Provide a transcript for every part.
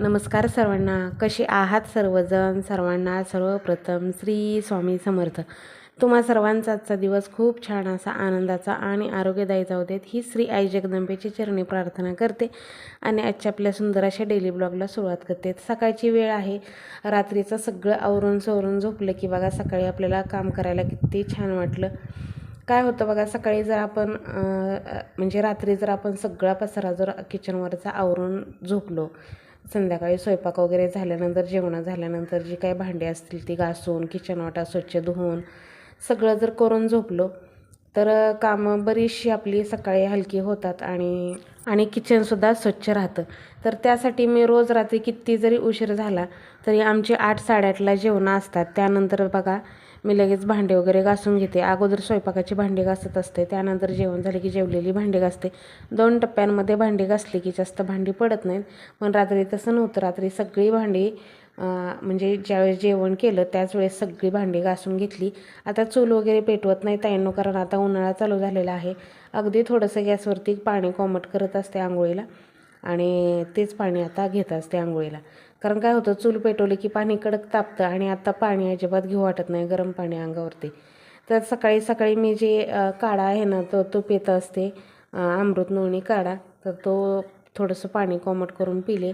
नमस्कार सर्वांना. कसे आहात सर्वजण? सर्वांना सर्वप्रथम श्री स्वामी समर्थ. तुम्हा सर्वांचा आजचा दिवस खूप छान असा आनंदाचा आणि आरोग्यदायी जाऊ देत ही श्री आई जगदंबेची चरणी प्रार्थना करते आणि आजच्या आपल्या सुंदर अशा डेली ब्लॉगला सुरुवात करते. सकाळची वेळ आहे. रात्रीचं सगळं आवरून सोवरून झोपलं की बघा सकाळी आपल्याला काम करायला किती छान वाटलं. काय होतं बघा सकाळी जर आपण म्हणजे रात्री जर आपण सगळा पसारा जर किचनवरचा आवरून झोपलो संध्याकाळी स्वयंपाक वगैरे झाल्यानंतर जेवणं झाल्यानंतर जी काही भांडी असतील ती घासून किचन वाटा स्वच्छ धुवून सगळं जर करून झोपलो तर कामं बरीचशी आपली सकाळी हलकी होतात आणि आणि किचनसुद्धा स्वच्छ राहतं. तर त्यासाठी मी रोज रात्री किती जरी उशीर झाला तरी आमचे आठ साडेआठला जेवणं असतात. त्यानंतर बघा मी लगेच भांडे वगैरे घासून घेते. अगोदर स्वयंपाकाची भांडी घासत असते. त्यानंतर जेवण झाले की जेवलेली भांडी घासते. दोन टप्प्यांमध्ये भांडी घासली की जास्त भांडी पडत नाहीत. पण रात्री तसं नव्हतं. रात्री सगळी भांडी म्हणजे ज्यावेळेस जेवण केलं त्याच वेळेस सगळी भांडी घासून घेतली. आता चूल वगैरे पेटवत नाही ताईंनो कारण आता उन्हाळा चालू झालेला आहे. अगदी थोडंसं गॅसवरती पाणी कोमट करत असते आंघोळीला. आणि तेच पाणी आता घेत असते आंघोळीला. कारण काय होतं चूल पेटवली की पाणी कडक तापतं आणि आता पाणी अजिबात घेऊ वाटत नाही गरम पाणी अंगावरती. तर सकाळी सकाळी मी जे काढा आहे ना तो तो पेत असते अमृत नोणी काढा. तर तो थोडंसं पाणी कोमट करून पिले.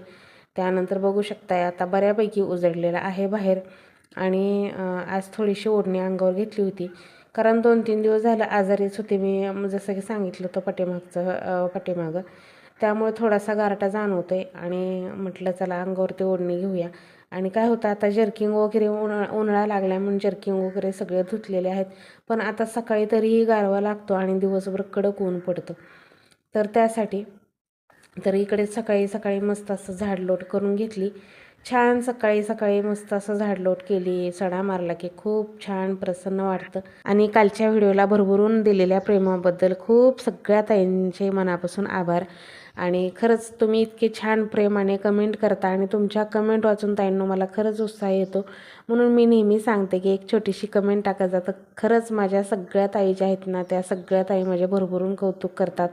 त्यानंतर बघू शकताय आता बऱ्यापैकी उजडलेला आहे बाहेर. आणि आज थोडीशी ओढणी अंगावर घेतली होती. कारण दोन तीन दिवस झालं आजारीच होते मी जसं की सांगितलं होतं पाठीमागचं पाठीमागं. त्यामुळे थोडासा गारटा जाणवतो आहे आणि म्हटलं चला अंगावरती ओढणी घेऊया. आणि काय होतं आता जर्किंग वगैरे उन्हाळा उन्हाळा लागला म्हणून जर्किंग वगैरे सगळे धुतलेले आहेत. पण आता सकाळी तरीही गारवा लागतो आणि दिवसभर कडक ऊन पडतं. तर त्यासाठी तर इकडे सकाळी सकाळी मस्त असं झाडलोट करून घेतली. छान सकाळी सकाळी मस्त असं झाडलोट केली. सडा मारला की खूप छान प्रसन्न वाटतं. आणि कालच्या व्हिडिओला भरभरून दिलेल्या प्रेमाबद्दल खूप सगळ्या ताईंचे मनापासून आभार. आणि खरंच तुम्ही इतके छान प्रेमाने कमेंट करता आणि तुमच्या कमेंट वाचून ताईंनो मला खरंच उत्साह येतो. म्हणून मी नेहमी सांगते की एक छोटीशी कमेंट टाकत जातं खरंच माझ्या सगळ्या ताई ज्या आहेत ना त्या सगळ्या ताई माझ्या भरभरून कौतुक करतात.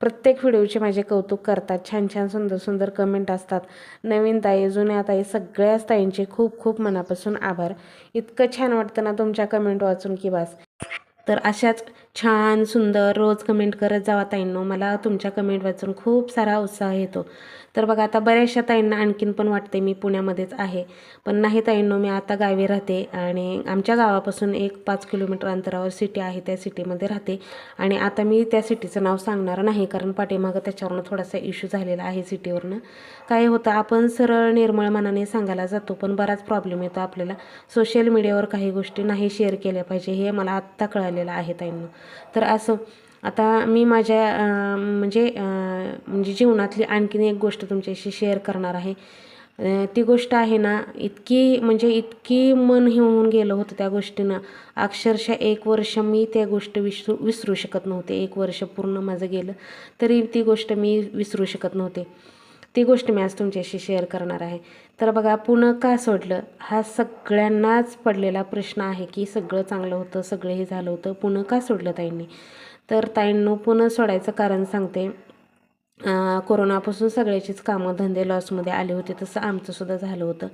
प्रत्येक व्हिडिओचे माझे कौतुक करतात. छान छान सुंदर सुंदर कमेंट असतात. नवीन ताई जुन्या ताई सगळ्याच ताईंचे खूप खूप मनापासून आभार. इतकं छान वाटतं ना तुमच्या कमेंट वाचून की बस. तर अशाच छान सुंदर रोज कमेंट करत जावा ताईंनो. मला तुमच्या कमेंट वाचून खूप सारा उत्साह येतो. तर बघा आता बऱ्याचशा ताईंना आणखीन पण वाटते मी पुण्यामध्येच आहे. पण नाही ताईंनो मी आता गावी राहते आणि आमच्या गावापासून एक पाच किलोमीटर अंतरावर सिटी आहे त्या सिटीमध्ये राहते. आणि आता मी त्या सिटीचं नाव सांगणार नाही कारण पाठीमागं त्याच्यावरनं थोडासा इश्यू झालेला आहे सिटीवरनं काय होतं आपण सरळ निर्मळ मनाने सांगायला जातो पण बराच प्रॉब्लेम येतो आपल्याला. सोशल मीडियावर काही गोष्टी नाही शेअर केल्या पाहिजे हे मला आत्ता कळालेलं आहे ताईंनो. तर असं आता मी माझ्या म्हणजे म्हणजे जीवनातली आणखीन एक गोष्ट तुमच्याशी शेअर करणार आहे. ती गोष्ट आहे ना इतकी म्हणजे इतकी मन होऊन गेलं होतं त्या गोष्टीनं. अक्षरशः एक वर्ष मी त्या गोष्ट विसरू विसरू शकत नव्हते. एक वर्ष पूर्ण माझं गेलं तरी ती गोष्ट मी विसरू शकत नव्हते. ती गोष्ट मी आज तुमच्याशी शेअर करणार आहे. तर बघा पुणं का सोडलं? हा सगळ्यांनाच पडलेला प्रश्न आहे की सगळं चांगलं होतं सगळं हे झालं होतं. पुणं का सोडलं ताईंनी? तर ताईंनो पुन्हा सोडायचं कारण सांगते. कोरोनापासून सगळ्याचीच कामं धंदे लॉसमध्ये आले होते तसं आमचंसुद्धा झालं होतं.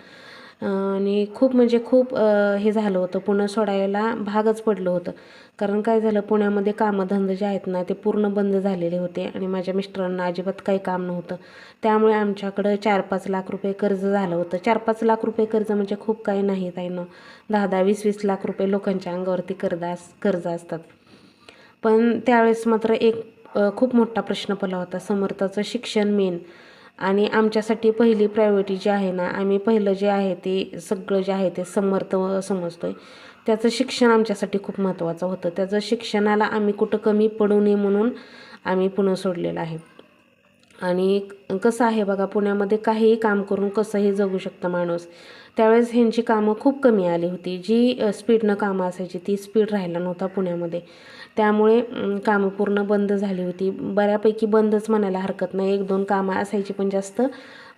आणि खूप म्हणजे खूप हे झालं होतं. पुणं सोडायला भागच पडलं होतं. कारण काय झालं पुण्यामध्ये कामधंदे जे आहेत ना ते पूर्ण बंद झालेले होते आणि माझ्या मिस्टरांना अजिबात काही काम नव्हतं. त्यामुळे आमच्याकडं चार पाच लाख रुपये कर्ज झालं होतं. चार पाच लाख रुपये कर्ज म्हणजे खूप काही नाही ताईनं. दहा दहा वीस वीस लाख रुपये लोकांच्या अंगावरती कर्ज कर्ज असतात. पण त्यावेळेस मात्र एक खूप मोठा प्रश्न पडला होता. समर्थाचं शिक्षण मेन आणि आमच्यासाठी पहिली प्रायोरिटी जी आहे ना आम्ही पहिलं जे आहे ते सगळं जे आहे ते समर्थ समजतो आहे त्याचं शिक्षण आमच्यासाठी खूप महत्त्वाचं होतं. त्याचं शिक्षणाला आम्ही कुठं कमी पडू नये म्हणून आम्ही पुन्हा सोडलेलं आहे. आणि कसं आहे बघा पुण्यामध्ये काहीही काम करून कसंही जगू शकतं माणूस. त्यावेळेस ह्यांची कामं खूप कमी आली होती. जी स्पीडनं कामं असायची ती स्पीड राहिला नव्हता पुण्यामध्ये. त्यामुळे कामं पूर्ण बंद झाली होती. बऱ्यापैकी बंदच म्हणायला हरकत नाही. एक दोन कामं असायची पण जास्त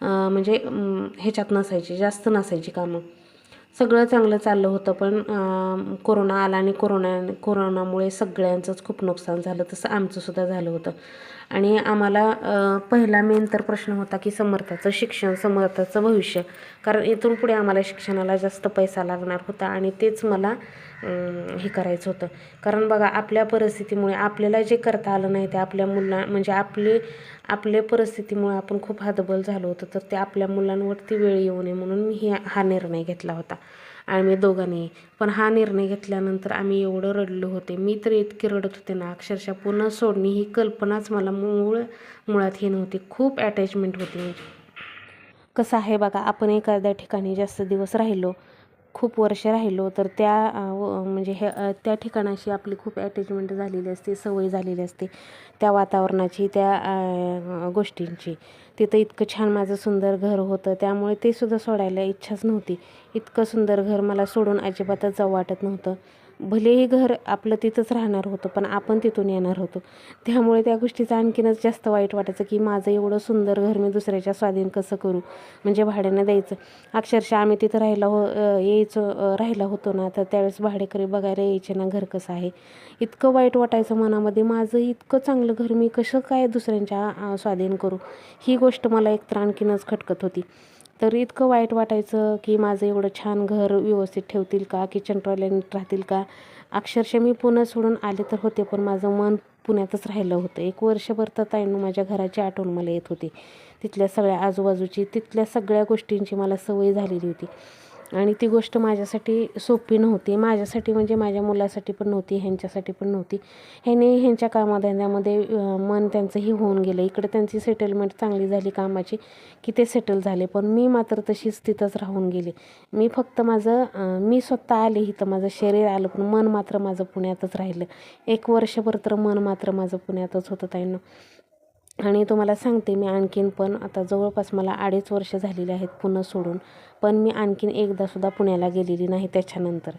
म्हणजे ह्याच्यात नसायची जास्त नसायची कामं. सगळं चांगलं चाललं होतं पण कोरोना आला आणि कोरोना कोरोनामुळे सगळ्यांचंच खूप नुकसान झालं. तसं आमचंसुद्धा झालं होतं. आणि आम्हाला पहिला मेन तर प्रश्न होता की समर्थाचं शिक्षण समर्थाचं भविष्य. कारण इथून पुढे आम्हाला शिक्षणाला जास्त पैसा लागणार होता आणि तेच मला हे करायचं होतं. कारण बघा आपल्या परिस्थितीमुळे आपल्याला जे करता आलं नाही ते आपल्या मुलां म्हणजे आपले आपल्या परिस्थितीमुळे आपण खूप हातबल झालो होतो तर ते आपल्या मुलांवरती वेळ येऊ नये म्हणून मी हे हा निर्णय घेतला होता. आम्ही दोघांनी पण हा निर्णय घेतल्यानंतर आम्ही एवढं रडलो होते. मी तर इतके रडत होते ना अक्षरशः पुन्हा सोडणे ही कल्पनाच मला मूळ मुळात हे नव्हती. खूप अटॅचमेंट होती म्हणजे कसं आहे बघा आपण एखाद्या ठिकाणी जास्त दिवस राहिलो खूप वर्ष राहिलो तर त्या म्हणजे हे त्या ठिकाणाशी आपली खूप ॲटॅचमेंट झालेली असते सवय झालेली असते त्या वातावरणाची त्या गोष्टींची. तिथं इतकं छान माझं सुंदर घर होतं त्यामुळे ते सुद्धा सोडायला इच्छाच नव्हती. इतकं सुंदर घर मला सोडून अजिबातच जाऊ वाटत नव्हतं. भलेही घर आपलं तिथंच राहणार होतं पण आपण तिथून येणार होतो. त्यामुळे त्या गोष्टीचं आणखीनच जास्त वाईट वाटायचं की माझं एवढं सुंदर घर मी दुसऱ्याच्या स्वाधीन कसं करू? म्हणजे भाड्यानं द्यायचं. अक्षरशः आम्ही तिथं राहिला हो यायचो यायचं राहिला होतो ना तर त्यावेळेस भाडेकरी बघायला यायचे ना घर कसं आहे? इतकं वाईट वाटायचं मनामध्ये माझं इतकं चांगलं घर मी कसं काय दुसऱ्यांच्या स्वाधीन करू? ही गोष्ट मला एकतर आणखीनच खटकत होती. तर इतकं वाईट वाटायचं की माझं एवढं छान घर व्यवस्थित ठेवतील का? किचन टॉयलेट राहतील का? अक्षरशः मी पुणे सोडून आले तर होते पण माझं मन पुण्यातच राहिलं होतं. एक वर्षभर तर ताईनं माझ्या घराची आठवण मला येत होती. तिथल्या सगळ्या आजूबाजूची तिथल्या सगळ्या गोष्टींची मला सवय झालेली होती. आणि ती गोष्ट माझ्यासाठी सोपी नव्हती. माझ्यासाठी म्हणजे माझ्या मुलासाठी पण नव्हती ह्यांच्यासाठी पण नव्हती. ह्याने ह्यांच्या कामाधंद्यामध्ये मन त्यांचंही होऊन गेलं. इकडे त्यांची सेटलमेंट चांगली झाली कामाची की ते सेटल झाले. पण मी मात्र तशीच तिथंच राहून गेले. मी फक्त माझं मी स्वतः आले इथं. माझं शरीर आलं पण मन मात्र माझं पुण्यातच राहिलं. एक वर्षभर तर मन मात्र माझं पुण्यातच होतं त्यांना आणि तुम्हाला सांगते मी आणखीन पण आता जवळपास मला अडीच वर्ष झालेली आहेत पुणं सोडून. पण मी आणखीन एकदासुद्धा पुण्याला गेलेली नाही त्याच्यानंतर.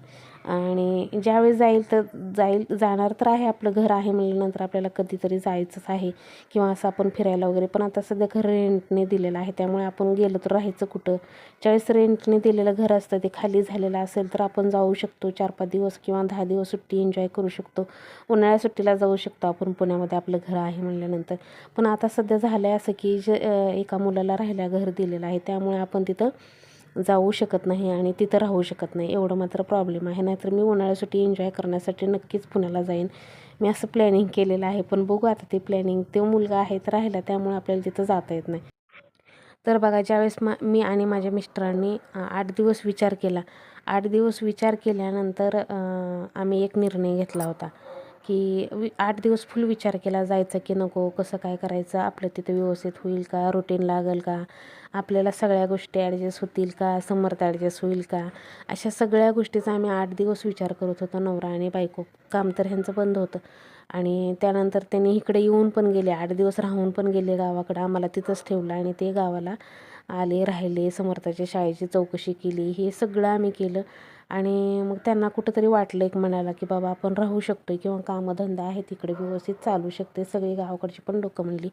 आणि ज्यावेळेस जाईल तर जाईल जाणार तर आहे आपलं घर आहे म्हणल्यानंतर आपल्याला कधीतरी जायचंच आहे किंवा असं आपण फिरायला वगैरे. पण आता सध्या घर रेंटने दिलेलं आहे त्यामुळे आपण गेलो तर राहायचं कुठं? ज्यावेळेस रेंटने दिलेलं घर असतं ते खाली झालेलं असेल तर आपण जाऊ शकतो चार पाच दिवस किंवा दहा दिवस सुट्टी एन्जॉय करू शकतो. उन्हाळ्या सुट्टीला जाऊ शकतो आपण पुण्यामध्ये आपलं घर आहे म्हणल्यानंतर. पण आता सध्या झालं आहे असं की जे एका मुलाला राहायला घर दिलेलं आहे त्यामुळे आपण तिथं जाऊ शकत नाही आणि तिथं राहू शकत नाही. एवढं मात्र प्रॉब्लेम आहे. नाहीतर मी उन्हाळ्या सुट्टी एन्जॉय करण्यासाठी नक्कीच पुण्याला जाईन. मी असं प्लॅनिंग केलेलं आहे. पण बघू आता ते प्लॅनिंग तो मुलगा आहे तर राहिला त्यामुळे आपल्याला तिथं जाता येत नाही. तर बघा ज्यावेळेस मा मी आणि माझ्या मिस्टरांनी आठ दिवस विचार केला. आठ दिवस विचार केल्यानंतर आम्ही एक निर्णय घेतला होता. की वि आठ दिवस फुल विचार केला जायचं की नको कसं काय करायचं आपलं तिथं व्यवस्थित होईल का रुटीन लागेल का आपल्याला सगळ्या गोष्टी ॲडजस्ट होतील का समर्थ ॲडजस्ट होईल का? अशा सगळ्या गोष्टीचा आम्ही आठ दिवस विचार करत होतो नवरा आणि बायको. काम तर ह्यांचं बंद होतं. आणि त्यानंतर त्यांनी इकडे येऊन पण गेले आठ दिवस राहून पण गेले गावाकडं. आम्हाला तिथंच ठेवलं आणि ते गावाला आले राहिले समर्थाच्या शाळेची चौकशी केली. हे सगळं आम्ही केलं. आणि मग त्यांना कुठंतरी वाटलं एक म्हणायला की बाबा आपण राहू शकतो किंवा कामधंदा आहे तिकडे व्यवस्थित चालू शकते. सगळी गावाकडची पण लोकं म्हणली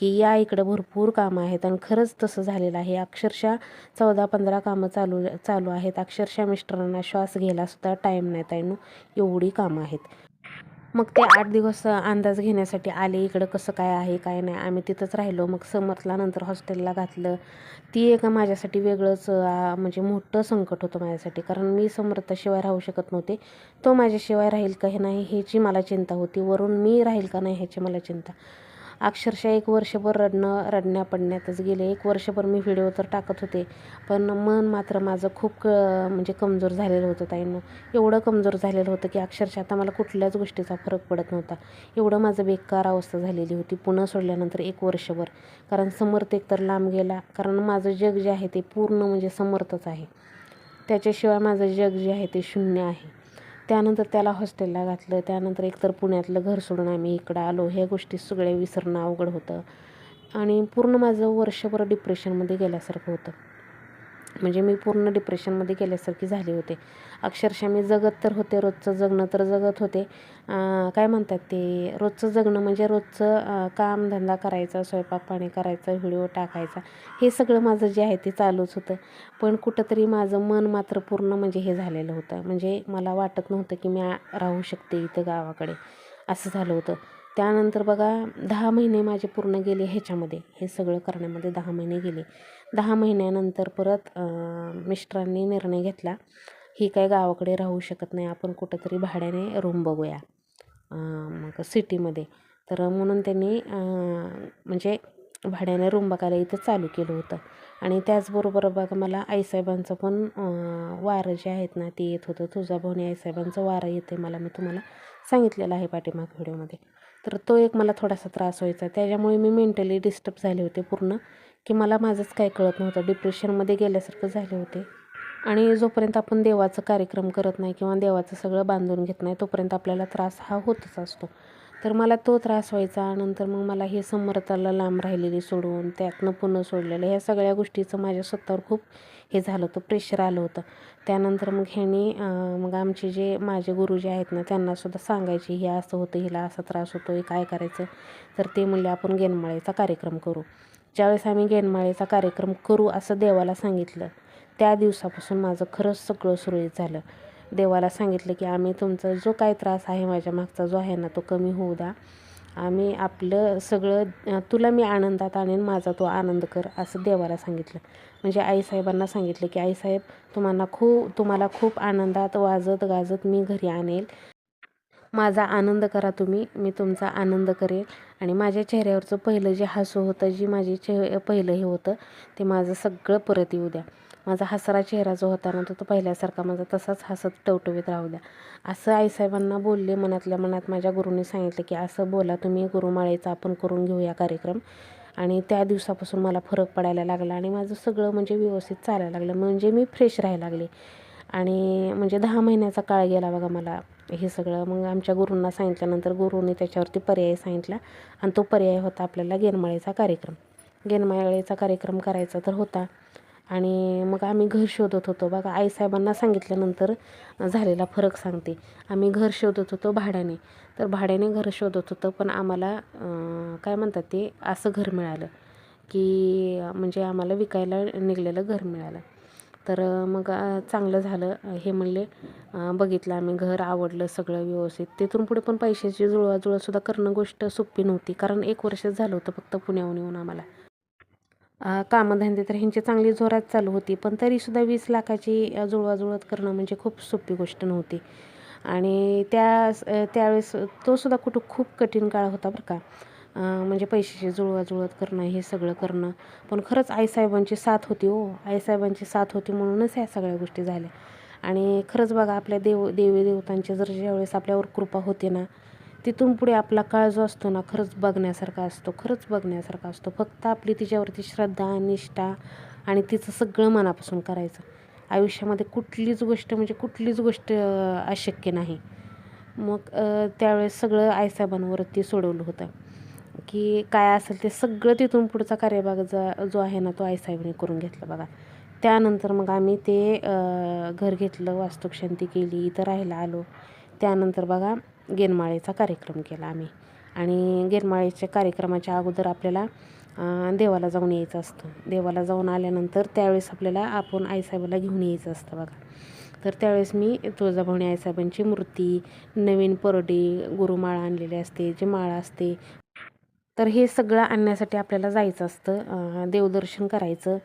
की या इकडं भरपूर कामं आहेत आणि खरंच तसं झालेलं आहे. अक्षरशः चौदा पंधरा कामं चालू चालू आहेत. अक्षरशः मिस्टरांना श्वास घ्यायलासुद्धा टाईम नाही ताईनो. एवढी कामं आहेत. मग ते आठ दिवस अंदाज घेण्यासाठी आले इकडं कसं काय आहे काय नाही. आम्ही तिथंच राहिलो. मग समर्थला नंतर हॉस्टेलला घातलं. ती एक माझ्यासाठी वेगळंच म्हणजे मोठं संकट होतं माझ्यासाठी. कारण मी समर्थाशिवाय राहू शकत नव्हते. तो माझ्याशिवाय राहील का हे नाही ह्याची मला चिंता होती. वरून मी राहील का नाही ह्याची मला चिंता. अक्षरशः एक वर्षभर रडणं रडण्या पडण्यातच गेले. एक वर्षभर मी व्हिडिओ तर टाकत होते. पण मन मात्र माझं खूप क म्हणजे कमजोर झालेलं होतं ताईंनो. एवढं कमजोर झालेलं होतं की अक्षरशः आता मला कुठल्याच गोष्टीचा फरक पडत नव्हता. एवढं माझं बेकार अवस्था झालेली होती पुन्हा सोडल्यानंतर एक वर्षभर. कारण समर्थ एकतर लांब गेला. कारण माझं जग जे आहे ते पूर्ण म्हणजे समर्थच आहे. त्याच्याशिवाय माझं जग जे आहे ते शून्य आहे. त्यानंतर त्याला हॉस्टेलला घातलं. त्यानंतर एकतर पुण्यातलं घर सोडून आम्ही इकडं आलो. ह्या गोष्टी सगळ्या विसरणं अवघड होतं. आणि पूर्ण माझं वर्षभर डिप्रेशनमध्ये गेल्यासारखं होतं. म्हणजे मी पूर्ण डिप्रेशनमध्ये गेल्यासारखी झाले होते. अक्षरशः मी जगत तर होते रोजचं जगणं तर जगत होते. काय म्हणतात ते रोजचं जगणं म्हणजे रोजचं कामधंदा करायचा स्वयंपाक पाणी करायचं व्हिडिओ टाकायचा हे सगळं माझं जे आहे ते चालूच होतं. पण कुठंतरी माझं मन मात्र पूर्ण म्हणजे हे झालेलं होतं. म्हणजे मला वाटत नव्हतं की मी राहू शकते इथं गावाकडे. असं झालं होतं. त्यानंतर बघा दहा महिने माझे पूर्ण गेले ह्याच्यामध्ये. हे सगळं करण्यामध्ये दहा महिने गेले. दहा महिन्यानंतर परत मिस्टरांनी निर्णय घेतला ही काय गावाकडे राहू शकत नाही आपण कुठंतरी भाड्याने रूम बघूया मग सिटीमध्ये. तर म्हणून त्यांनी म्हणजे भाड्याने रूम बघायला इथं चालू केलं होतं. आणि त्याचबरोबर बघा मला आईसाहेबांचं पण वारं जे आहेत ना ते येत होतं. तुळजाभवानी आईसाहेबांचं वारं येते मला मी तुम्हाला सांगितलेलं आहे पाठीमाग व्हिडिओमध्ये. तर तो एक मला थोडासा त्रास व्हायचा. त्याच्यामुळे मी मेंटली डिस्टर्ब झाले होते पूर्ण की मला माझंच काय कळत नव्हतं. डिप्रेशनमध्ये गेल्यासारखं झाले होते. आणि जोपर्यंत आपण देवाचं कार्यक्रम करत नाही किंवा देवाचं सगळं बांधून घेत नाही तोपर्यंत आपल्याला त्रास हा होतच असतो. तर मला तो त्रास व्हायचा नंतर मग मला हे समर्थाला लांब राहिलेली सोडून त्यातनं पुन्हा सोडलेलं ह्या सगळ्या गोष्टीचं माझ्या स्वतःवर खूप हे झालं होतं प्रेशर आलं होतं. त्यानंतर मग ह्यानी मग आमचे जे माझे गुरुजी आहेत ना त्यांनासुद्धा सांगायचे हे असं होतं हिला असा त्रास होतो हे काय करायचं? तर ते म्हणले आपण गेनमाळेचा कार्यक्रम करू. ज्यावेळेस आम्ही गेनमाळेचा कार्यक्रम करू असं देवाला सांगितलं त्या दिवसापासून माझं खरंच सगळं सुरळीत झालं. देवाला सांगितलं की आम्ही तुमचा जो काय त्रास आहे माझ्या मागचा जो आहे ना तो कमी होऊ द्या. आम्ही आपलं सगळं तुला मी आनंदात आणेन माझा तो आनंद कर असं देवाला सांगितलं. म्हणजे आईसाहेबांना सांगितलं की आईसाहेब तुम्हाला खूप तुम्हाला खूप आनंदात वाजत गाजत मी घरी आणेल. माझा आनंद करा तुम्ही मी तुमचा आनंद करेल. आणि माझ्या चेहऱ्यावरचं पहिलं जे हसू होतं जी माझी चेह पहिलं हे होतं ते माझं सगळं परत येऊ द्या. माझा हसरा चेहरा जो होता ना तो तो पहिल्यासारखा माझा तसाच हसत टवटवीत राहू द्या. असं आईसाहेबांना बोलले मनातल्या मनात माझ्या गुरुने सांगितलं की असं बोला तुम्ही गुरुमाळेचा आपण करून घेऊया कार्यक्रम. आणि त्या दिवसापासून मला फरक पडायला लागला आणि माझं सगळं म्हणजे व्यवस्थित चालायला लागलं. म्हणजे मी फ्रेश राहायला लागले. आणि म्हणजे दहा महिन्याचा काळ गेला बघा मला हे सगळं. मग आमच्या गुरूंना सांगितल्यानंतर गुरुने त्याच्यावरती पर्याय सांगितला आणि तो पर्याय होता आपल्याला गेनमाळेचा कार्यक्रम. गेनमाळेचा कार्यक्रम करायचा तर होता. आणि मग आम्ही घर शोधत होतो. बघा आईसाहेबांना सांगितल्यानंतर झालेला फरक सांगते. आम्ही घर शोधत होतो भाड्याने. तर भाड्याने घर शोधत होतं पण आम्हाला काय म्हणतात ते असं घर मिळालं की म्हणजे आम्हाला विकायला निघलेलं घर मिळालं. तर मग चांगलं झालं. हे म्हणले बघितलं आम्ही घर आवडलं सगळं व्यवस्थित. तिथून पुढे पण पैशाची जुळवाजुळवसुद्धा करणं गोष्ट सोपी नव्हती. कारण एक वर्ष झालं होतं फक्त पुण्याहून येऊन आम्हाला. कामधंदे तर ह्यांची चांगली जोरात चालू होती पण तरीसुद्धा वीस लाखाची जुळवाजुळत करणं म्हणजे खूप सोपी गोष्ट नव्हती. आणि त्या त्यावेळेस तोसुद्धा कुठं खूप कठीण काळ होता बरं का. म्हणजे पैशाची जुळवाजुळत करणं हे सगळं करणं. पण खरंच आईसाहेबांची साथ होती हो. आईसाहेबांची साथ होती म्हणूनच ह्या सगळ्या गोष्टी झाल्या. आणि खरंच बघा आपल्या देव देवी देवतांची जर ज्यावेळेस आपल्यावर कृपा होते ना तिथून पुढे आपला काळ जो असतो ना खरंच बघण्यासारखा असतो खरंच बघण्यासारखा असतो. फक्त आपली तिच्यावरती श्रद्धा निष्ठा आणि तिचं सगळं मनापासून करायचं. आयुष्यामध्ये कुठलीच गोष्ट म्हणजे कुठलीच गोष्ट अशक्य नाही. मग त्यावेळेस सगळं आईसाहेबांवरती सोडवलं होतं. की काय असेल ते सगळं तिथून पुढचा कार्यभाग जा जो आहे ना तो आईसाहेबांनी करून घेतला बघा. त्यानंतर मग आम्ही ते घर घेतलं वास्तुशांती केली इथं राहायला आलो. त्यानंतर बघा गेनमाळेचा कार्यक्रम केला आम्ही. आणि गेनमाळेच्या कार्यक्रमाच्या अगोदर आपल्याला देवाला जाऊन यायचं असतं. देवाला जाऊन आल्यानंतर त्यावेळेस आपल्याला आपण आईसाहेबाला घेऊन यायचं असतं बघा. तर त्यावेळेस मी तुळजाभवानी आईसाहेबांची मूर्ती नवीन परडी गुरुमाळा आणलेली असते जी माळा असते. तर हे सगळं आणण्यासाठी आपल्याला जायचं असतं. देवदर्शन करायचं.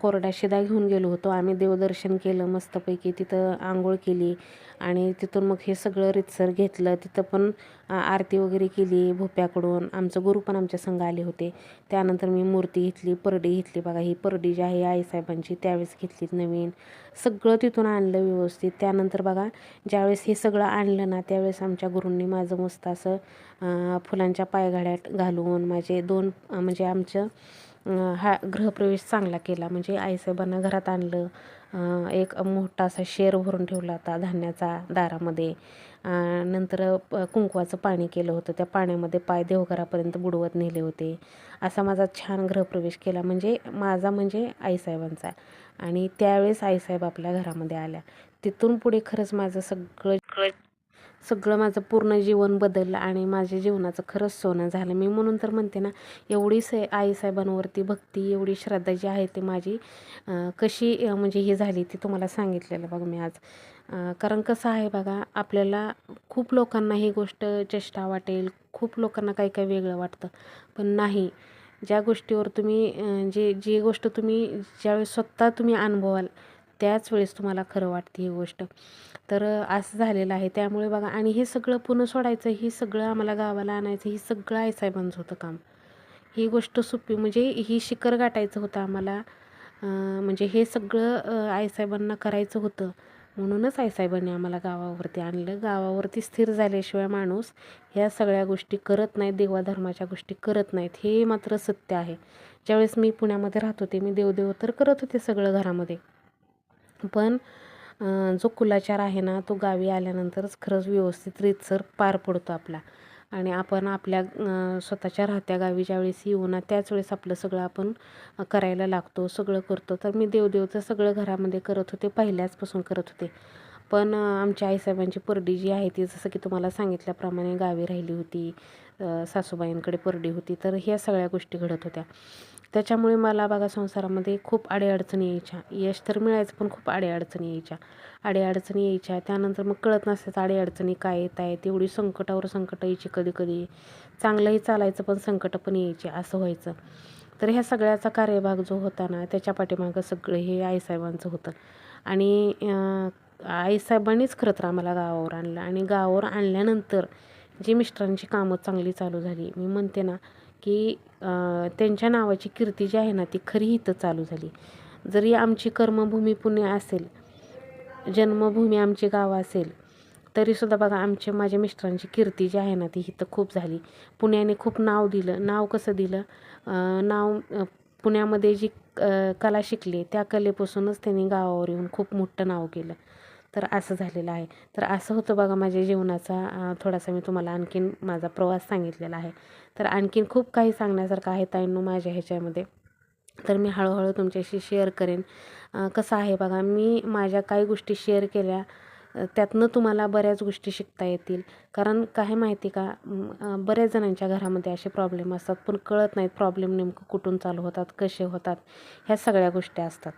कोरडा शिदा घेऊन गेलो होतो. आम्ही देवदर्शन केलं मस्तपैकी तिथं आंघोळ केली आणि तिथून मग हे सगळं रितसर घेतलं. तिथं पण आरती वगैरे केली भोप्याकडून. आमचं गुरु पण आमच्या संघ आले होते. त्यानंतर मी मूर्ती घेतली परडी घेतली. बघा ही परडी जी आहे आईसाहेबांची त्यावेळेस घेतली नवीन. सगळं तिथून आणलं व्यवस्थित. त्यानंतर बघा ज्यावेळेस हे सगळं आणलं ना त्यावेळेस आमच्या गुरूंनी माझं मस्त असं फुलांच्या पायघाड्यात घालून माझे दोन म्हणजे आमचं हा गृहप्रवेश चांगला केला. म्हणजे आईसाहेबांना घरात आणलं. एक मोठा असा शेर भरून ठेवला होता धान्याचा दारामध्ये. नंतर कुंकवाचं पाणी केलं होतं. त्या पाण्यामध्ये पाय देवघरापर्यंत बुडवत नेले होते. असा माझा छान गृहप्रवेश केला. म्हणजे माझा म्हणजे आईसाहेबांचा. आणि त्यावेळेस आईसाहेब आपल्या घरामध्ये आल्या. तिथून पुढे खरंच माझं सगळं सगळं माझं पूर्ण जीवन बदललं आणि माझ्या जीवनाचं खरंच सोनं झालं. मी म्हणून तर म्हणते ना एवढी सै आईसाहेबांवरती भक्ती एवढी श्रद्धा जी आहे ती माझी कशी म्हणजे ही झाली ती तुम्हाला सांगितलेलं बघा मी आज. कारण कसं आहे बघा आपल्याला खूप लोकांना ही गोष्ट चेष्टा वाटेल खूप लोकांना काही काही वेगळं वाटतं. पण नाही ज्या गोष्टीवर तुम्ही जे जी गोष्ट तुम्ही ज्यावेळेस स्वतः तुम्ही अनुभवाल त्याच वेळेस तुम्हाला खरं वाटते ही गोष्ट. तर असं झालेलं आहे. त्यामुळे बघा आणि हे सगळं पुन्हा सोडायचं हे सगळं आम्हाला गावाला आणायचं ही सगळं आईसाहेबांचं होतं काम. ही गोष्ट सोपी म्हणजे ही शिखर गाठायचं होतं आम्हाला. म्हणजे हे सगळं आई आईसाहेबांना करायचं होतं. म्हणूनच आईसाहेबांनी आम्हाला गावावरती आणलं. गावावरती स्थिर झाल्याशिवाय माणूस ह्या सगळ्या गोष्टी करत नाहीत देवाधर्माच्या गोष्टी करत नाहीत. हे मात्र सत्य आहे. ज्यावेळेस मी पुण्यामध्ये राहत होते मी देवदेव तर करत होते सगळं घरामध्ये. पण जो कुलाचार आहे ना तो गावी आल्यानंतरच खरंच व्यवस्थित रीतसर पार पडतो आपला. आणि आपण आपल्या स्वतःच्या राहत्या गावी ज्यावेळेस येऊ ना त्याच वेळेस आपलं सगळं आपण करायला लागतो सगळं करतो. तर मी देवदेवचं सगळं घरामध्ये करत होते पहिल्याचपासून करत होते. पण आमच्या आईसाहेबांची परडी जी आहे ती जसं की तुम्हाला सांगितल्याप्रमाणे गावी राहिली होती सासूबाईंकडे परडी होती तर ह्या सगळ्या गोष्टी घडत होत्या. त्याच्यामुळे मला बघा संसारामध्ये खूप अडीअडचणी यायच्या. यश तर मिळायचं पण खूप अडीअडचणी यायच्या. अडीअडचणी यायच्या. त्यानंतर मग कळत नसतात अडीअडचणी काय येत आहेत. एवढी संकटावर संकट यायची कधी कधी चांगलंही चालायचं पण संकटं पण यायची असं व्हायचं. तर ह्या सगळ्याचा कार्यभाग जो होता ना त्याच्या पाठीमागं सगळं हे आईसाहेबांचं होतं. आणि आईसाहेबांनीच खरं तर आम्हाला गावावर आणलं. आणि गावावर आणल्यानंतर जी मिस्टरांची कामं चांगली चालू झाली मी म्हणते ना की त्यांच्या नावाची कीर्ती जी आहे ना ती खरी इथं चालू झाली. जरी आमची कर्मभूमी पुणे असेल जन्मभूमी आमची गावं असेल तरीसुद्धा बघा आमच्या माझ्या मिस्टरांची कीर्ती जी आहे ना ती इथं खूप झाली. पुण्याने खूप नाव दिलं. नाव कसं दिलं? नाव पुण्यामध्ये जी कला शिकली त्या कलेपासूनच त्यांनी गावावर येऊन खूप मोठं नाव केलं. तर असं झालेलं आहे. तर असं होतं बघा माझ्या जीवनाचा थोडासा मी तुम्हाला आणखीन माझा प्रवास सांगितलेला आहे. तर आणखीन खूप काही सांगण्यासारखं आहे ताईंनो माझ्या ह्याच्यामध्ये. तर मी हळूहळू तुमच्याशी शेअर करेन. कसं आहे बघा मी माझ्या काही गोष्टी शेअर केल्या त्यातनं तुम्हाला बऱ्याच गोष्टी शिकता येतील. कारण काय माहिती का बऱ्याच जणांच्या घरामध्ये असे प्रॉब्लेम असतात पण कळत नाहीत प्रॉब्लेम नेमकं कुठून चालू होतात कसे होतात ह्या सगळ्या गोष्टी असतात.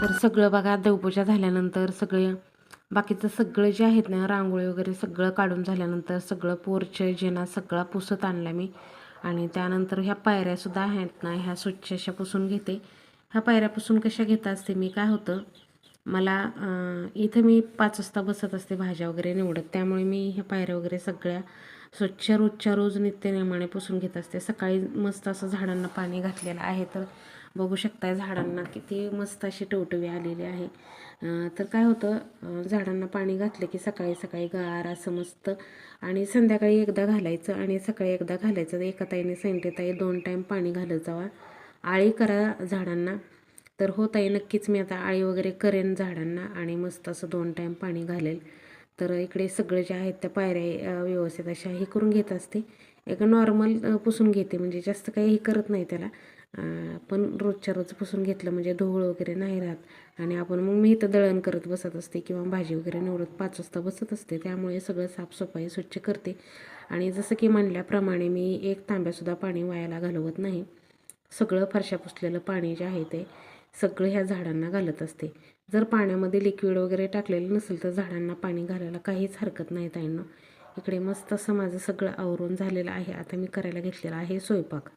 तर सगळं बघा देवपूजा झाल्यानंतर सगळे बाकीचं सगळं जे आहेत ना रांगोळी वगैरे सगळं काढून झाल्यानंतर सगळं पोरच जेना सगळा पुसत आणला मी. आणि त्यानंतर ह्या पायऱ्यासुद्धा आहेत ना ह्या स्वच्छ अशा पुसून घेते. ह्या पायऱ्या पुसून कशा घेत असते मी काय होतं मला इथं मी पाच वाजता बसत असते भाज्या वगैरे निवडत. त्यामुळे मी ह्या पायऱ्या वगैरे सगळ्या स्वच्छ रोजच्या रोज नित्यनेमाने पुसून घेत असते. सकाळी मस्त असं झाडांना पाणी घातलेलं आहे तर बघू शकताय झाडांना किती मस्त अशी टवटवी आलेली आहे. तर काय होतं झाडांना पाणी घातलं की सकाळी सकाळी गार असं मस्त आणि संध्याकाळी एकदा घालायचं आणि सकाळी एकदा घालायचं. एका ताईने सांगितले ताई दोन टाईम पाणी घालत जावा. आळी करा झाडांना. तर होत आहे नक्कीच मी आता आळी वगैरे करेन झाडांना आणि मस्त असं दोन टाईम पाणी घालेल. तर इकडे सगळे जे आहेत त्या पायऱ्या व्यवस्थित अशा हे करून घेत असते. एक नॉर्मल पुसून घेते म्हणजे जास्त काही हे करत नाही त्याला. पण रोजच्या रोज पुसून घेतलं म्हणजे धुवळ वगैरे नाही राहत. आणि आपण मग मी इथं दळण करत बसत असते किंवा भाजी वगैरे निवडत पाच वाजता बसत असते. त्यामुळे सगळं साफसफाई स्वच्छ करते. आणि जसं की म्हणल्याप्रमाणे मी एक तांब्यासुद्धा पाणी वायाला घालवत नाही. सगळं फरशा पुसलेलं पाणी जे आहे ते सगळं ह्या झाडांना घालत असते. जर पाण्यामध्ये लिक्विड वगैरे टाकलेलं नसेल तर झाडांना पाणी घालायला काहीच हरकत नाही ताईंना. इकडे मस्त असं माझं सगळं आवरून झालेलं आहे. आता मी करायला घेतलेलं आहे स्वयंपाक.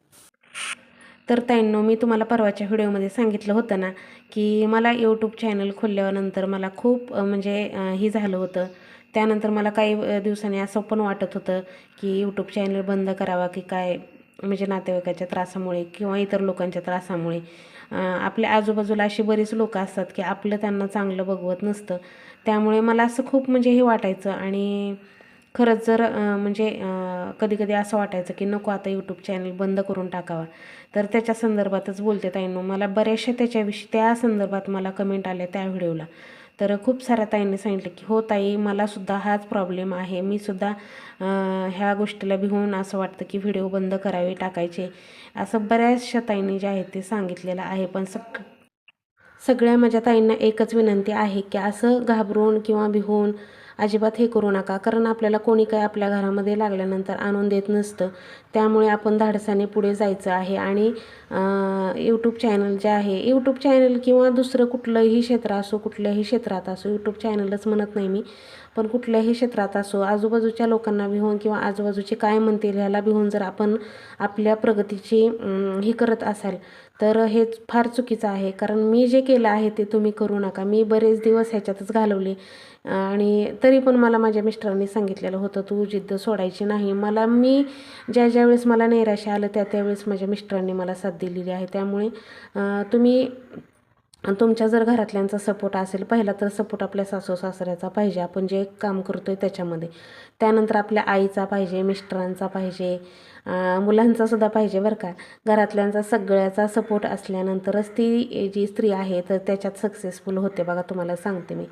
तर ताईंनो मी तुम्हाला परवाच्या व्हिडिओमध्ये सांगितलं होतं ना की मला यूट्यूब चॅनल खोलल्यानंतर मला खूप म्हणजे हे झालं होतं. त्यानंतर मला काही दिवसांनी असं पण वाटत होतं की यूट्यूब चॅनल बंद करावा की काय म्हणजे नातेवाईकाच्या त्रासामुळे किंवा इतर लोकांच्या त्रासामुळे. आपल्या आजूबाजूला अशी बरीच लोकं असतात की आपलं त्यांना चांगलं बघवत नसतं. त्यामुळे मला असं खूप म्हणजे हे वाटायचं. आणि खरंच जर म्हणजे कधी कधी असं वाटायचं की नको आता यूट्यूब चॅनल बंद करून टाकावा. तर त्याच्या संदर्भातच बोलते ताईंनो. मला बऱ्याचशा त्याच्याविषयी त्या संदर्भात मला कमेंट आल्या त्या व्हिडिओला. तर खूप साऱ्या ताईंनी सांगितलं की हो ताई मलासुद्धा हाच प्रॉब्लेम आहे. मी सुद्धा ह्या गोष्टीला भिवून असं वाटतं की व्हिडिओ बंद करावे टाकायचे. असं बऱ्याचशा ताईंनी जे आहे ते सांगितलेलं आहे. पण सग सगळ्या माझ्या ताईंना एकच विनंती आहे की असं घाबरून किंवा भिवून अजिबात हे करू नका. कारण आपल्याला कोणी काय आपल्या घरामध्ये लागल्यानंतर आणून देत नसतं. त्यामुळे आपण धाडसाने पुढे जायचं आहे. आणि यूट्यूब चॅनल जे आहे यूट्यूब चॅनल किंवा दुसरं कुठलंही क्षेत्र असो कुठल्याही क्षेत्रात असो यूट्यूब चॅनलच म्हणत नाही मी. पण कुठल्याही क्षेत्रात असो आजूबाजूच्या लोकांना भिवून किंवा आजूबाजूचे काय म्हणतील ह्याला भिवून जर आपण आपल्या प्रगतीची हे करत असाल तर हे फार चुकीचं आहे. कारण मी जे केलं आहे ते तुम्ही करू नका. मी बरेच दिवस ह्याच्यातच घालवले. आणि तरी पण मला माझ्या मिस्टरांनी सांगितलेलं होतं तू जिद्द सोडायची नाही. मला मी ज्या ज्या वेळेस मला नैराश्य आलं त्या त्यावेळेस माझ्या मिस्टरांनी मला साथ दिलेली आहे. त्यामुळे तुम्ही तुमच्या जर घरातल्यांचा सपोर्ट असेल पहिला तर सपोर्ट आपल्या सासू सासऱ्याचा पाहिजे. आपण जे काम करतो आहे त्याच्यामध्ये. त्यानंतर आपल्या आईचा पाहिजे मिस्टरांचा पाहिजे. मुलांचा सुद्धा पाहिजे बरं का. घरातल्यांचा सगळ्याचा सपोर्ट असल्यानंतरच ती जी स्त्री आहे तर त्याच्यात सक्सेसफुल होते बघा तुम्हाला सांगते मी.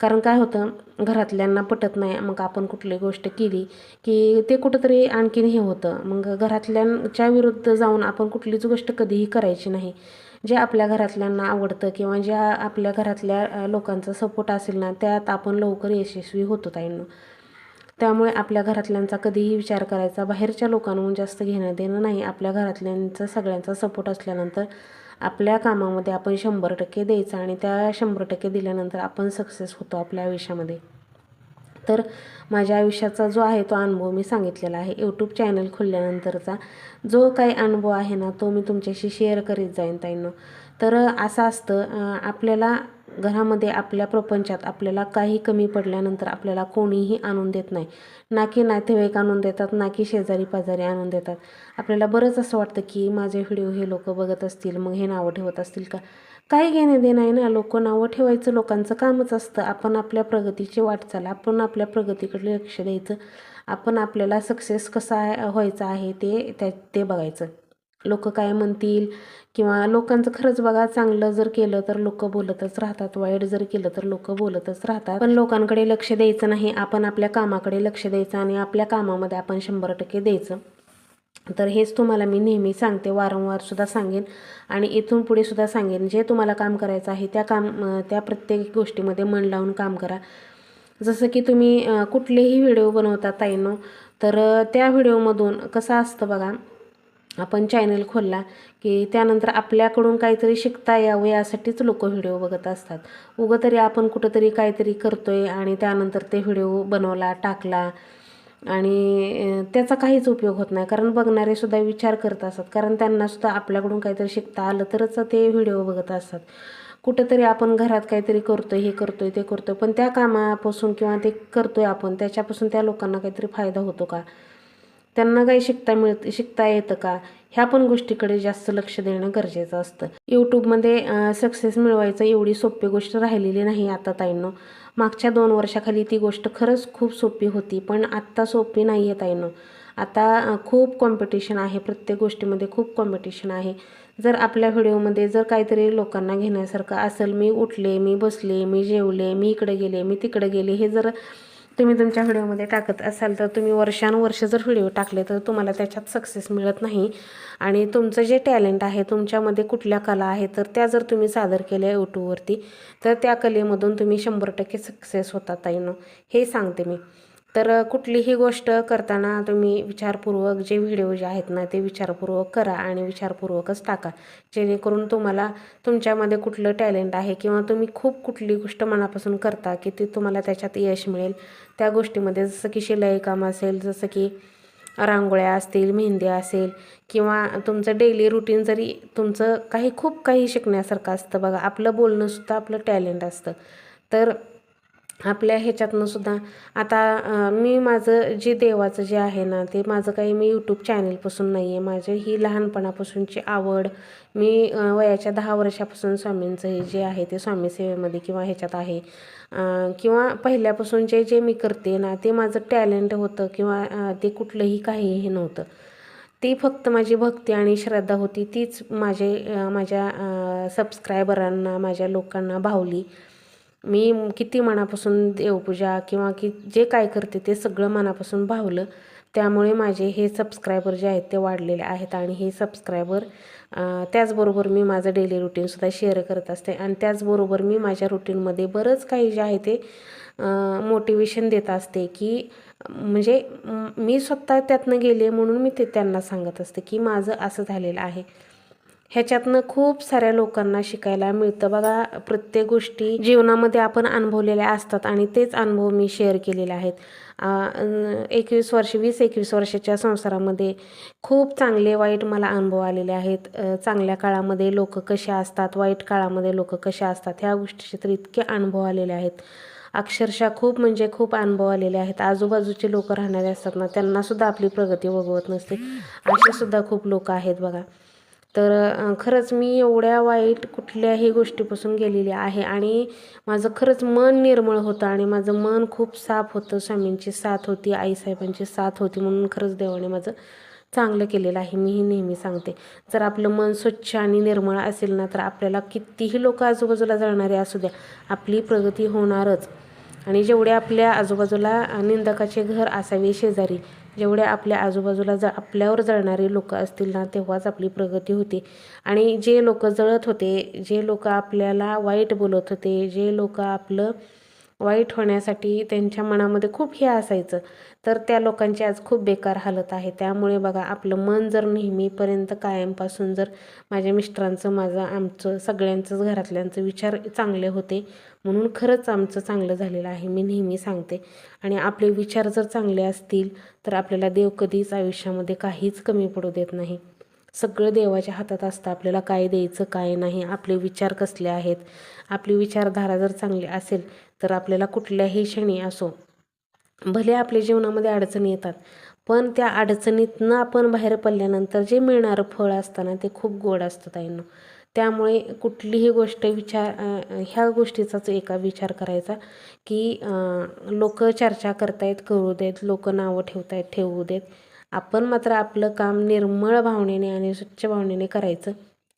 कारण काय होतं घरातल्यांना पटत नाही मग आपण कुठली गोष्ट केली की ते कुठंतरी आणखीन हे होतं. मग घरातल्यांच्या विरुद्ध जाऊन आपण कुठलीच गोष्ट कधीही करायची नाही. जे आपल्या घरातल्यांना आवडतं किंवा ज्या आपल्या घरातल्या लोकांचा सपोर्ट असेल ना त्यात आपण लवकर यशस्वी होतो ताईंनो. त्यामुळे आपल्या घरातल्यांचा कधीही विचार करायचा. बाहेरच्या लोकांहून जास्त घेणं देणं नाही. आपल्या घरातल्यांचा सगळ्यांचा सपोर्ट असल्यानंतर आपल्या कामामध्ये आपण शंभर टक्के द्यायचं आणि त्या शंभर टक्के दिल्यानंतर आपण सक्सेस होतो आपल्या आयुष्यामध्ये. तर माझ्या आयुष्याचा जो आहे तो अनुभव मी सांगितलेला आहे. यूट्यूब चॅनल खोलल्यानंतरचा जो काही अनुभव आहे ना तो मी तुमच्याशी शेअर करीत जाईन ताईंनो. तर असं असतं आपल्याला घरामध्ये आपल्या प्रपंचात आपल्याला काही कमी पडल्यानंतर आपल्याला कोणीही आणून देत नाही. ना की नातेवाईक आणून देतात ना की शेजारी पाजारी आणून देतात. आपल्याला बरंच असं वाटतं की माझे व्हिडिओ हे लोक बघत असतील मग हे नावं ठेवत असतील का? काही घेणे देणं आहे ना. लोक नावं ठेवायचं लोकांचं कामच असतं. आपण आपल्या प्रगतीची वाटचाल आपण आपल्या प्रगतीकडे लक्ष द्यायचं. आपण आपल्याला सक्सेस कसा आहे- व्हायचा आहे ते त्या ते बघायचं. लोक काय म्हणतील? किंवा लोकांचं खरंच बघा चांगलं जर केलं तर लोक बोलतच राहतात. वाईट जर केलं तर लोक बोलतच राहतात. पण लोकांकडे लक्ष द्यायचं नाही. आपण आपल्या कामाकडे लक्ष द्यायचं आणि आपल्या कामामध्ये आपण शंभर टक्के द्यायचं. तर हेच तुम्हाला मी नेहमी सांगते. वारंवार सुद्धा सांगेन आणि इथून पुढे सुद्धा सांगेन. जे तुम्हाला काम करायचं आहे त्या काम त्या प्रत्येक गोष्टीमध्ये मन लावून काम करा. जसं की तुम्ही कुठलेही व्हिडिओ बनवता ताईनो तर त्या व्हिडिओमधून कसं असतं बघा आपण चॅनल खोलला की त्यानंतर आपल्याकडून काहीतरी शिकता यावं यासाठीच लोक व्हिडिओ बघत असतात. उगं तरी आपण कुठंतरी काहीतरी करतोय आणि त्यानंतर ते व्हिडिओ बनवला टाकला आणि त्याचा काहीच उपयोग होत नाही. कारण बघणारे सुद्धा विचार करत असतात. कारण त्यांना सुद्धा आपल्याकडून काहीतरी शिकता आलं तरच ते व्हिडिओ बघत असतात. कुठंतरी आपण घरात काहीतरी करतोय हे करतोय ते करतोय पण त्या कामापासून किंवा ते करतोय आपण त्याच्यापासून त्या लोकांना काहीतरी फायदा होतो का? त्यांना काही शिकता मिळत शिकता येतं का? ह्या पण गोष्टीकडे जास्त लक्ष देणं गरजेचं असतं. यूट्यूबमध्ये सक्सेस मिळवायचं एवढी सोपी गोष्ट राहिलेली नाही आता ताईंनो. मागच्या दोन वर्षाखाली ती गोष्ट खरंच खूप सोपी होती पण आत्ता सोपी नाही आहे ताईंनो. आता खूप कॉम्पिटिशन आहे प्रत्येक गोष्टीमध्ये खूप कॉम्पिटिशन आहे. जर आपल्या व्हिडिओमध्ये जर काहीतरी लोकांना घेण्यासारखं असेल मी उठले मी बसले मी जेवले मी इकडे गेले मी तिकडे गेले हे जर तुम्ही तुमच्या व्हिडिओमध्ये टाकत असाल तर तुम्ही वर्षानुवर्ष जर व्हिडिओ टाकले तर तुम्हाला त्याच्यात सक्सेस मिळत नाही. आणि तुमचं जे टॅलेंट आहे तुमच्यामध्ये कुठल्या कला आहेत तर त्या जर तुम्ही सादर केल्या यूट्यूबवरती तर त्या कलेमधून तुम्ही शंभर टक्के सक्सेस होता ताईनो. हे सांगते मी. तर कुठलीही गोष्ट करताना तुम्ही विचारपूर्वक जे व्हिडिओ जे आहेत ना ते विचारपूर्वक करा आणि विचारपूर्वकच टाका. जेणेकरून तुम्हाला तुमच्यामध्ये कुठलं टॅलेंट आहे किंवा तुम्ही खूप कुठली गोष्ट मनापासून करता की ती तुम्हाला त्याच्यात यश मिळेल. त्या गोष्टीमध्ये जसं की शिलाई काम असेल जसं की रांगोळ्या असतील मेहंदी असेल किंवा तुमचं डेली रुटीन जरी तुमचं काही खूप काही शिकण्यासारखं असतं बघा आपलं बोलणंसुद्धा आपलं टॅलेंट असतं. तर आपल्या ह्याच्यातनं सुद्धा. आता मी माझं जे देवाचं जे आहे ना ते माझं काही मी यूट्यूब चॅनेलपासून नाही आहे माझं ही लहानपणापासूनची आवड मी वयाच्या दहा वर्षापासून स्वामींचं हे जे आहे ते स्वामी सेवेमध्ये किंवा ह्याच्यात आहे. किंवा पहिल्यापासून जे जे मी करते ना ते माझं टॅलेंट होतं किंवा ते कुठलंही काही हे नव्हतं. ती फक्त माझी भक्ती आणि श्रद्धा होती. तीच माझे माझ्या सबस्क्रायबरांना माझ्या लोकांना भावली. मी किती मनापासून देवपूजा किंवा की जे काय करते ते सगळं मनापासून भावलं त्यामुळे माझे हे सबस्क्रायबर जे आहेत ते वाढलेले आहेत आणि हे सबस्क्रायबर त्याचबरोबर मी माझं डेली रुटीनसुद्धा शेअर करत असते. आणि त्याचबरोबर मी माझ्या रुटीनमध्ये बरंच काही जे आहे ते मोटिवेशन देत असते की म्हणजे मी स्वतः त्यातनं गेले म्हणून मी ते त्यांना सांगत असते की माझं असं झालेलं आहे. ह्याच्यातनं खूप साऱ्या लोकांना शिकायला मिळतं. बघा प्रत्येक गोष्टी जीवनामध्ये आपण अनुभवलेल्या असतात आणि तेच अनुभव मी शेअर केलेले आहेत. एकवीस वर्ष वीस एकवीस वर्षाच्या संसारामध्ये खूप चांगले वाईट मला अनुभव आलेले आहेत. चांगल्या काळामध्ये लोक कसे असतात वाईट काळामध्ये लोक कसे असतात ह्या गोष्टीचे तर इतके अनुभव आलेले आहेत. अक्षरशः खूप म्हणजे खूप अनुभव आलेले आहेत. आजूबाजूचे लोक राहणारे असतात ना त्यांनासुद्धा आपली प्रगती वगवत नसते. असे सुद्धा खूप लोक आहेत बघा. तर खरंच मी एवढ्या वाईट कुठल्याही गोष्टीपासून गेलेली आहे आणि माझं खरंच मन निर्मळ होतं आणि माझं मन खूप साफ होतं. स्वामींची साथ होती आईसाहेबांची साथ होती म्हणून खरंच देवाने माझं चांगलं केलेलं आहे. मीही नेहमी सांगते जर आपलं मन स्वच्छ आणि निर्मळ असेल ना तर आपल्याला कितीही लोक आजूबाजूला जाणारे असू द्या आपली प्रगती होणारच. आणि जेवढे आपल्या आजूबाजूला निंदकाचे घर असावे शेजारी जेवढे आपल्या आजूबाजूला ज आपल्यावर जळणारे लोक असतील ना तेव्हाच आपली प्रगती होते. आणि जे लोक जळत होते जे लोक आपल्याला वाईट बोलत होते जे लोक आपलं वाईट होण्यासाठी त्यांच्या मनामध्ये खूप हे असायचं. तर त्या लोकांची आज खूप बेकार हालत आहे. त्यामुळे बघा आपलं मन जर नेहमीपर्यंत कायमपासून जर माझ्या मिस्टरांचं माझं आमचं सगळ्यांचंच घरातल्यांचं विचार चांगले होते म्हणून खरंच आमचं चांगलं झालेलं आहे मी नेहमी सांगते. आणि आपले विचार जर चांगले असतील तर आपल्याला देव कधीच आयुष्यामध्ये काहीच कमी पडू देत नाही. सगळं देवाच्या हातात असतं. आपल्याला काय द्यायचं काय नाही आपले विचार कसले आहेत? आपली विचारधारा जर चांगली असेल तर आपल्याला कुठल्याही क्षणी असो भले आपल्या जीवनामध्ये अडचणी येतात पण त्या अडचणीतनं आपण बाहेर पडल्यानंतर जे मिळणारं फळ असतं ना ते खूप गोड असतं ताईंनो. त्यामुळे कुठलीही गोष्ट विचार ह्या गोष्टीचाच एका विचार करायचा की लोक चर्चा करतायत करू देत लोक नावं ठेवतायत ठेवू देत. आपण मात्र आपलं काम निर्मळ भावनेने आणि स्वच्छ भावनेने करायचं.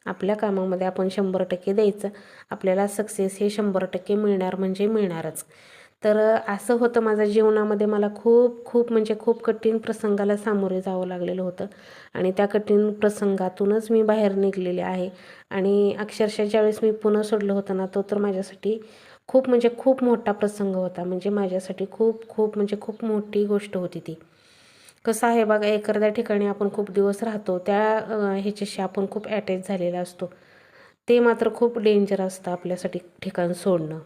आपल्या कामामध्ये आपण शंभर टक्के द्यायचं. आपल्याला सक्सेस हे शंभर टक्के मिळणार म्हणजे मिळणारच. तर असं होतं माझ्या जीवनामध्ये मला खूप खूप म्हणजे खूप कठीण प्रसंगाला सामोरे जावं लागलेलं होतं. आणि त्या कठीण प्रसंगातूनच मी बाहेर निघलेले आहे. आणि अक्षरशः ज्यावेळेस मी पुन्हा सोडलं होतं ना तो तर माझ्यासाठी खूप म्हणजे खूप मोठा प्रसंग होता. म्हणजे माझ्यासाठी खूप खूप म्हणजे खूप मोठी गोष्ट होती ती. कसं आहे बघा एखाद्या ठिकाणी आपण खूप दिवस राहतो त्या ह्याच्याशी आपण खूप ॲटॅच झालेला असतो. ते मात्र खूप डेंजर असतं आपल्यासाठी ठिकाण सोडणं.